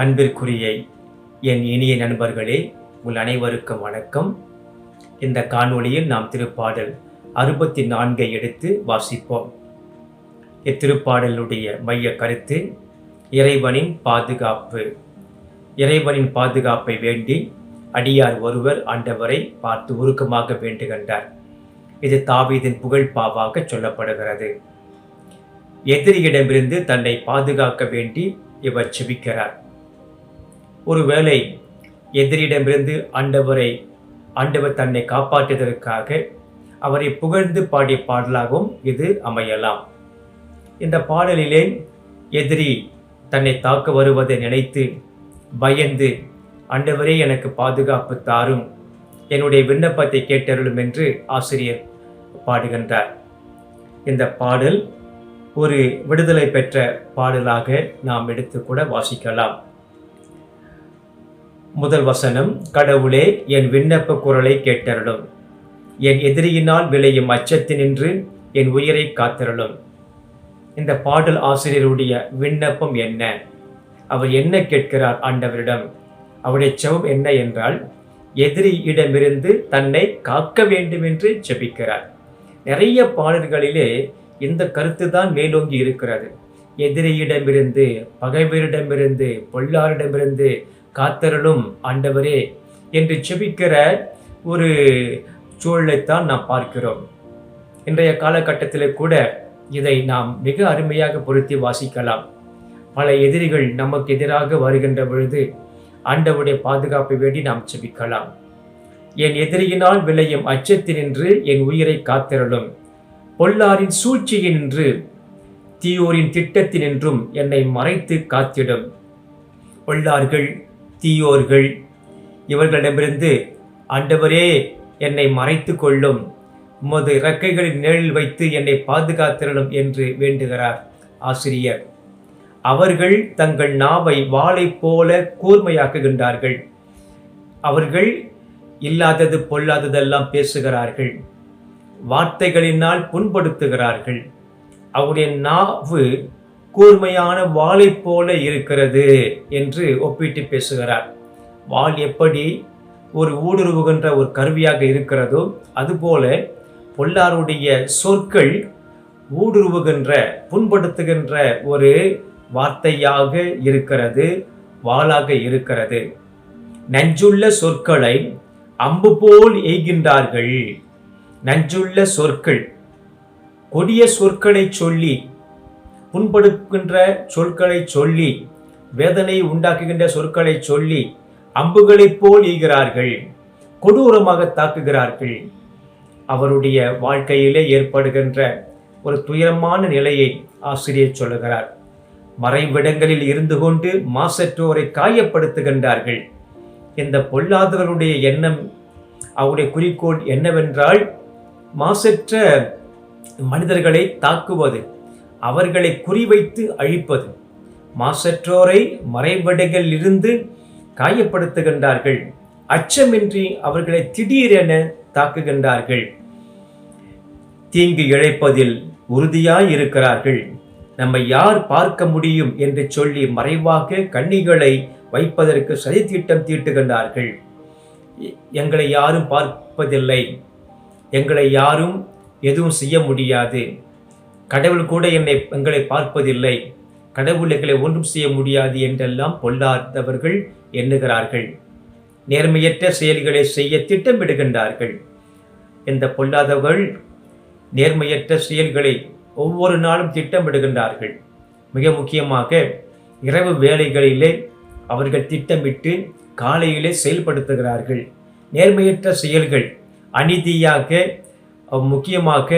அன்பிற்குரிய என் இனிய நண்பர்களே உங்கள் அனைவருக்கும் வணக்கம். இந்த காணொளியில் நாம் திருப்பாடல் அறுபத்தி நான்கை எடுத்து வாசிப்போம். இத்திருப்பாடலுடைய மைய கருத்து இறைவனின் பாதுகாப்பு. இறைவனின் பாதுகாப்பை வேண்டி அடியார் ஒருவர் ஆண்டவரை பார்த்து உருக்கமாக வேண்டுகின்றார். இது தாவீதின் புகழ்பாவாக சொல்லப்படுகிறது. எதிரியிடமிருந்து தன்னை பாதுகாக்க வேண்டி இவர் செபிக்கிறார். ஒருவேளை எதிரிடமிருந்து ஆண்டவரை ஆண்டவர் தன்னை காப்பாற்றுவதற்காக அவரை புகழ்ந்து பாடிய பாடலாகவும் இது அமையலாம். இந்த பாடலிலே எதிரி தன்னை தாக்க வருவதை நினைத்து பயந்து ஆண்டவரே எனக்கு பாதுகாப்பு தாரும். என்னுடைய விண்ணப்பத்தை கேட்டருளும் என்று ஆசிரியர் பாடுகின்றார். இந்த பாடல் ஒரு விடுதலை பெற்ற பாடலாக நாம் எடுத்து கூட வாசிக்கலாம். முதல் வசனம் கடவுளே என் விண்ணப்ப குரலை கேட்டருளும். என் எதிரியினால் விளையும் அச்சத்தினின்று என் உயிரை காத்திரளும். இந்த பாடல் ஆசிரியருடைய விண்ணப்பம் என்ன? அவர் என்ன கேட்கிறார் ஆண்டவரிடம்? அவருடைய செவம் என்ன என்றால் எதிரியிடமிருந்து தன்னை காக்க வேண்டும் என்று ஜெபிக்கிறார். நிறைய பாடல்களிலே இந்த கருத்து தான் மேலோங்கி இருக்கிறது. எதிரியிடமிருந்து பகைவரிடமிருந்து பொல்லாரிடமிருந்து காத்தரலும் ஆண்டவரே என்று செபிக்கிற ஒரு சூழலைத்தான் நாம் பார்க்கிறோம். இன்றைய காலகட்டத்தில் கூட இதை நாம் மிக அருமையாக பொருத்தி வாசிக்கலாம். பல எதிரிகள் நமக்கு எதிராக வருகின்ற பொழுது ஆண்டவுடைய பாதுகாப்பை வேண்டி நாம் செபிக்கலாம். என் எதிரியினால் விளையும் அச்சத்தினின்று என் உயிரை காத்திரலும் பொல்லாரின் சூழ்ச்சியினின்று தீயோரின் திட்டத்தினின்றும் என்னை மறைத்து காத்திடும். பொல்லார்கள் தீயோர்கள். இவர்களிடமிருந்து ஆண்டவரே என்னை மறைத்து கொள்ளும் உமது இறக்கைகளின் நிழலில் வைத்து என்னை பாதுகாத்திரலும் என்று வேண்டுகிறார் ஆசிரியர். அவர்கள் தங்கள் நாவை வாளை போல கூர்மையாக்குகின்றார்கள். அவர்கள் இல்லாதது பொல்லாததெல்லாம் பேசுகிறார்கள். வார்த்தைகளினால் புண்படுத்துகிறார்கள். அவருடைய நாவு கூர்மையான வாளை போல இருக்கிறது என்று ஒப்பிட்டு பேசுகிறார். வாள் எப்படி ஒரு ஊடுருவுகின்ற ஒரு கருவியாக இருக்கிறதோ அதுபோல பொல்லாருடைய சொற்கள் ஊடுருவுகின்ற புண்படுத்துகின்ற ஒரு வார்த்தையாக இருக்கிறது வாளாக இருக்கிறது. நஞ்சுள்ள சொற்களை அம்பு போல் எய்கின்றார்கள். நஞ்சுள்ள சொற்கள் கொடிய சொற்களை சொல்லி புண்படுக்கின்ற சொற்களை சொல்லி வேதனை உண்டாக்குகின்ற சொற்களை சொல்லி அம்புகளைப் போல் ஈகிறார்கள் கொடூரமாக தாக்குகிறார்கள். அவருடைய வாழ்க்கையிலே ஏற்படுகின்ற ஒரு துயரமான நிலையை ஆசிரியர் சொல்லுகிறார். மறைவிடங்களில் இருந்து கொண்டு மாசற்றோரை காயப்படுத்துகின்றார்கள். இந்த பொல்லாதவருடைய எண்ணம் அவருடைய குறிக்கோள் என்னவென்றால் மாசற்ற மனிதர்களை தாக்குவது அவர்களை குறிவைத்து அழிப்பது. மாசற்றோரை மறைவடைகளில் இருந்து காயப்படுத்துகின்றார்கள். அச்சமின்றி அவர்களை திடீரென தாக்குகின்றார்கள். தீங்கு இழைப்பதில் உறுதியாய் இருக்கிறார்கள் நம்மை யார் பார்க்க முடியும் என்று சொல்லி மறைவாக கண்ணிகளை வைப்பதற்கு சதித்திட்டம் தீட்டுகின்றார்கள். எங்களை யாரும் பார்ப்பதில்லை. எங்களை யாரும் எதுவும் செய்ய முடியாது. கடவுள் கூட என்னை எங்களை பார்ப்பதில்லை. கடவுள் எங்களை ஒன்றும் செய்ய முடியாது என்றெல்லாம் பொல்லாதவர்கள் எண்ணுகிறார்கள். நேர்மையற்ற செயல்களை செய்ய திட்டமிடுகின்றார்கள். இந்த பொல்லாதவர்கள் நேர்மையற்ற செயல்களை ஒவ்வொரு நாளும் திட்டமிடுகின்றார்கள். மிக முக்கியமாக இரவு வேலைகளிலே அவர்கள் திட்டமிட்டு காலையிலே செயல்படுத்துகிறார்கள். நேர்மையற்ற செயல்கள் அநீதியாக முக்கியமாக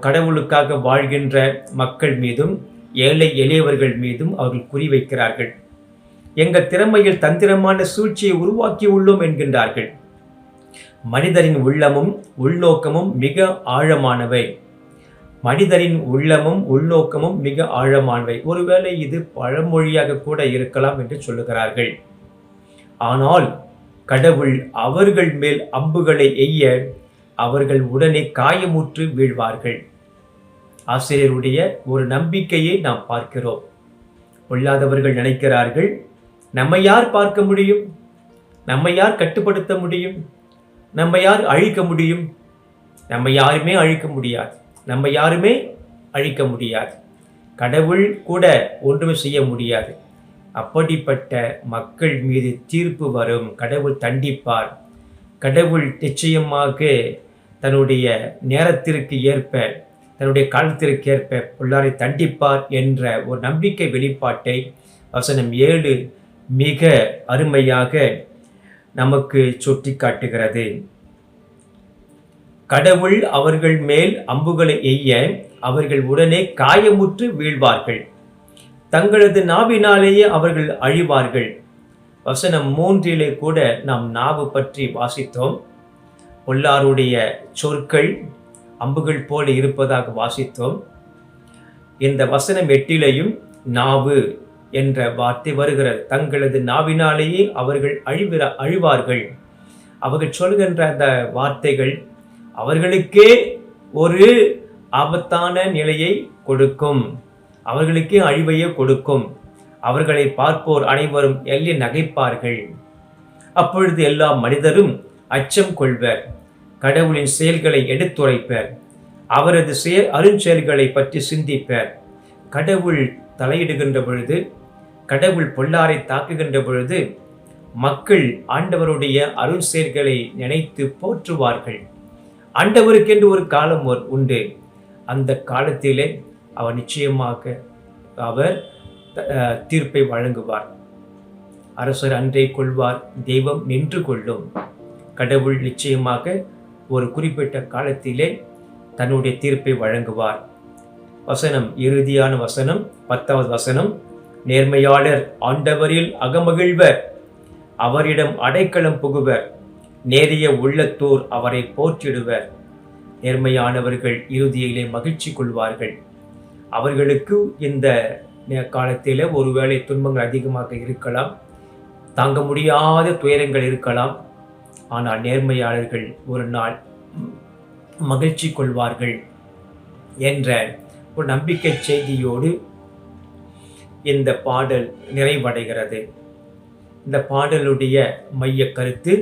கடவுளுக்காக வாழ்கின்ற மக்கள் மீதும் ஏழை எளியவர்கள் மீதும் அவர்கள் குறிவைக்கிறார்கள் எங்கள் திறமையில் தந்திரமான சூழ்ச்சியை உருவாக்கி உள்ளோம் என்கின்றார்கள். மனிதரின் உள்ளமும் உள்நோக்கமும் மிக ஆழமானவை. மனிதரின் உள்ளமும் உள்நோக்கமும் மிக ஆழமானவை. ஒருவேளை இது பழமொழியாக கூட இருக்கலாம் என்று சொல்லுகிறார்கள். ஆனால் கடவுள் அவர்கள் மேல் அம்புகளை எய்ய அவர்கள் உடனே காயமுற்று வீழ்வார்கள். ஆசிரியருடைய ஒரு நம்பிக்கையை நாம் பார்க்கிறோம். பொல்லாதவர்கள் நினைக்கிறார்கள் நம்மை யார் பார்க்க முடியும்? நம்ம யார் கட்டுப்படுத்த முடியும்? நம்ம யார் அழிக்க முடியும்? நம்ம யாருமே அழிக்க முடியாது. நம்ம யாருமே அழிக்க முடியாது. கடவுள் கூட ஒன்றுமே செய்ய முடியாது. அப்படிப்பட்ட மக்கள் மீது தீர்ப்பு வரும். கடவுள் தண்டிப்பார். கடவுள் நிச்சயமாக தன்னுடைய நேரத்திற்கு ஏற்ப தன்னுடைய காலத்திற்கு ஏற்ப பிள்ளாரை தண்டிப்பார் என்ற ஒரு நம்பிக்கை வெளிப்பாட்டை வசனம் ஏழு மிக அருமையாக நமக்கு சுட்டி காட்டுகிறது கடவுள் அவர்கள் மேல் அம்புகளை எய்ய அவர்கள் உடனே காயமுற்று வீழ்வார்கள். தங்களது நாவினாலேயே அவர்கள் அழிவார்கள். வசனம் மூன்றிலே கூட நாம் நாவு பற்றி வாசித்தோம். பொல்லாருடைய சொற்கள் அம்புகள் போல இருப்பதாக வாசித்தோம். இந்த வசனம் எட்டிலையும் நாவு என்ற வார்த்தை வருகிறது. தங்களது நாவினாலேயே அவர்கள் அழிவிற அழிவார்கள். அவர்கள் சொல்கின்ற அந்த வார்த்தைகள் அவர்களுக்கே ஒரு ஆபத்தான நிலையை கொடுக்கும். அவர்களுக்கே அழிவையே கொடுக்கும். அவர்களை பார்ப்போர் அனைவரும் எல்லி நகைப்பார்கள். அப்பொழுது எல்லா மனிதரும் அச்சம் கொள்வர் கடவுளின் செயல்களை எடுத்துரைப்பர் அவரது செயல் அருஞ்செயல்களை பற்றி சிந்திப்பர். கடவுள் தலையிடுகின்ற பொழுது கடவுள் பொல்லாரை தாக்குகின்ற பொழுது மக்கள் ஆண்டவருடைய அருள் செயல்களை நினைத்து போற்றுவார்கள். ஆண்டவருக்கென்று ஒரு காலம் உண்டு. அந்த காலத்திலே அவர் நிச்சயமாக அவர் தீர்ப்பை வழங்குவார். அரசர் அன்றே கொள்வார் தெய்வம் நின்று கொள்ளும். கடவுள் நிச்சயமாக ஒரு குறிப்பிட்ட காலத்திலே தன்னுடைய தீர்ப்பை வழங்குவார். வசனம் இறுதியான வசனம் பத்தாவது வசனம் நேர்மையாளர் ஆண்டவரில் அகமகிழ்வர் அவரிடம் அடைக்கலம் புகுவர் நேரிய உள்ளத்தோர் அவரை போற்றிடுவர். நேர்மையானவர்கள் இறுதியிலே மகிழ்ச்சி கொள்வார்கள். அவர்களுக்கு இந்த காலத்தில் ஒருவேளை துன்பங்கள் அதிகமாக இருக்கலாம் தாங்க முடியாத துயரங்கள் இருக்கலாம். ஆனால் நேர்மையாளர்கள் ஒரு நாள் மகிழ்ச்சி கொள்வார்கள் என்ற ஒரு நம்பிக்கை செய்தியோடு இந்த பாடல் நிறைவடைகிறது. இந்த பாடலுடைய மைய கருத்து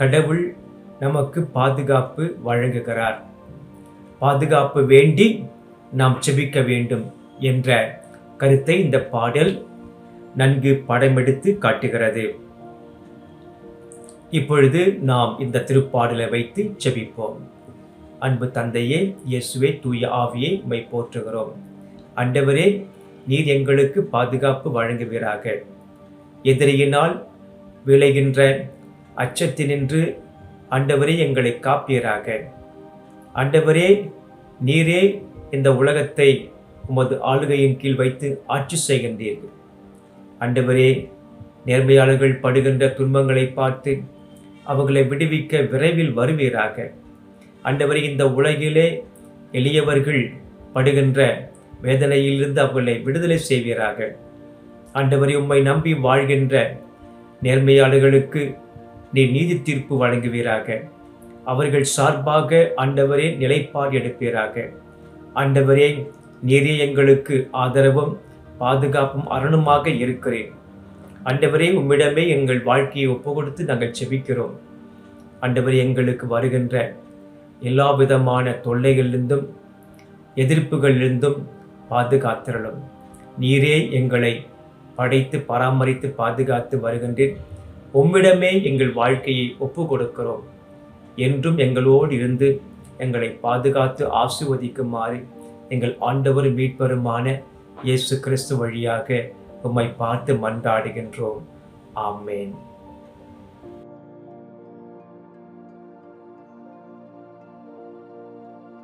கடவுள் நமக்கு பாதுகாப்பு வழங்குகிறார். பாதுகாப்பு வேண்டி நாம் செபிக்க வேண்டும் என்ற கருத்தை இந்த பாடல் நன்கு படமெடுத்து காட்டுகிறது. இப்பொழுது நாம் இந்த திருப்பாடலை வைத்து செபிப்போம். அன்பு தந்தையே இயேசுவே தூய ஆவியை மை போற்றுகிறோம். அண்டவரே நீர் எங்களுக்கு பாதுகாப்பு வழங்குவீராக. எதிரியினால் விளைகின்ற அச்சத்தினின்று அண்டவரே எங்களை காப்பீராக. அண்டவரே நீரே இந்த உலகத்தை உமது ஆளுகையின் கீழ் வைத்து ஆட்சி செய்கின்றீர்கள் அண்டவரே நேர்மையாளர்கள் படுகின்ற துன்பங்களை பார்த்து அவர்களை விடுவிக்க விரைவில் வருவீராக. அண்டவரே இந்த உலகிலே எளியவர்கள் படுகின்ற வேதனையிலிருந்து அவர்களை விடுதலை செய்வீராக. ஆண்டவரை உம்மை நம்பி வாழ்கின்ற நேர்மையாளர்களுக்கு நீ நீதி தீர்ப்பு வழங்குவீராக. அவர்கள் சார்பாக ஆண்டவரே நிலைப்பாடு எடுப்பீராக. ஆண்டவரே நீரே எங்களுக்கு ஆதரவும் பாதுகாப்பும் அரணுமாக இருக்கிறேன். அண்டவரே உம்மிடமே எங்கள் வாழ்க்கையை ஒப்பு கொடுத்து நாங்கள் செபிக்கிறோம். ஆண்டவரே எங்களுக்கு வருகின்ற எல்லா விதமான தொல்லைகளிலிருந்தும் எதிர்ப்புகளிலிருந்தும் பாதுகாத்திரலும். நீரே எங்களை படைத்து பராமரித்து பாதுகாத்து வருகின்றேன் உம்மிடமே எங்கள் வாழ்க்கையை ஒப்பு கொடுக்கிறோம் என்றும் எங்களோடு இருந்து எங்களை பாதுகாத்து ஆசிர்வதிக்குமாறு எங்கள் ஆண்டவர் மீட்பருமான இயேசு கிறிஸ்து வழியாக உம்மை பார்த்து மன்றாடுகின்றோம். ஆமேன்.